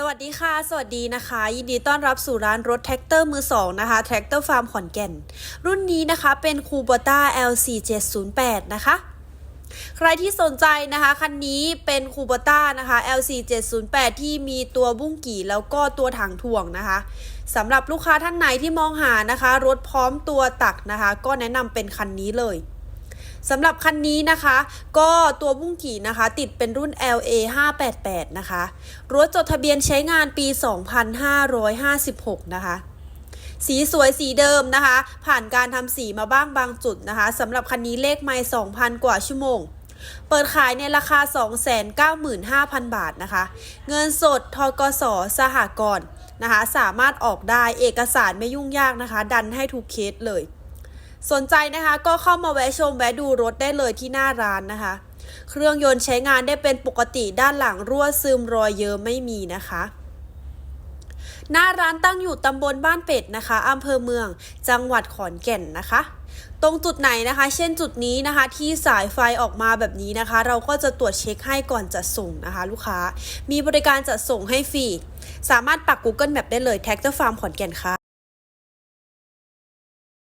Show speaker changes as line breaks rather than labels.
สวัสดีค่ะ สวัสดีนะคะ ยินดีต้อนรับสู่ร้านรถแท็กเตอร์มือ 2 นะคะแท็กเตอร์ฟาร์มขอนแก่น รุ่นนี้นะคะเป็นคูโบต้า L4708 นะคะ ใครที่สนใจนะคะ คันนี้เป็นคูโบต้านะคะ L4708 ที่มีตัวบุ้งกี่แล้วก็ตัวถังถ่วงนะคะสำหรับลูกค้าท่านไหนที่มองหานะคะ รถพร้อมตัวตักนะคะ ก็แนะนำเป็นคันนี้เลย สำหรับคันนี้นะคะ ก็ตัวบุ้งกี่นะคะ ติดเป็นรุ่น LA 588นะคะรถจดทะเบียนใช้งานปี 2556 นะคะ สีสวยสีเดิมนะคะ ผ่านการทำสีมาบ้างบางจุดนะคะสำหรับคันนี้เลขไม่2,000 กว่าชั่วโมง เปิดขายในราคา 295,000 บาทนะคะ เงินสดทกสสหกรณ์นะคะ สามารถออกได้เอกสารไม่ยุ่งยากนะคะ ดันให้ทุกเคสเลย สนใจนะคะก็เข้ามาแวะชมแวะดูรถได้เลยที่หน้าร้านนะคะ เครื่องยนต์ใช้งานได้เป็นปกติด้านหลังรั่วซึมรอยเยิ้มไม่มีนะคะ หน้าร้านตั้งอยู่ตำบลบ้านเป็ดนะคะอำเภอเมือง จังหวัดขอนแก่นนะคะ ตรงจุดไหนนะคะ เช่นจุดนี้นะคะ ที่สายไฟออกมาแบบนี้นะคะ เราก็จะตรวจเช็คให้ก่อนจะส่งนะคะ ลูกค้า มีบริการจัดส่งให้ฟรี สามารถปัก Google Map ได้เลยแท็กเตอร์ฟาร์มขอนแก่นค่ะ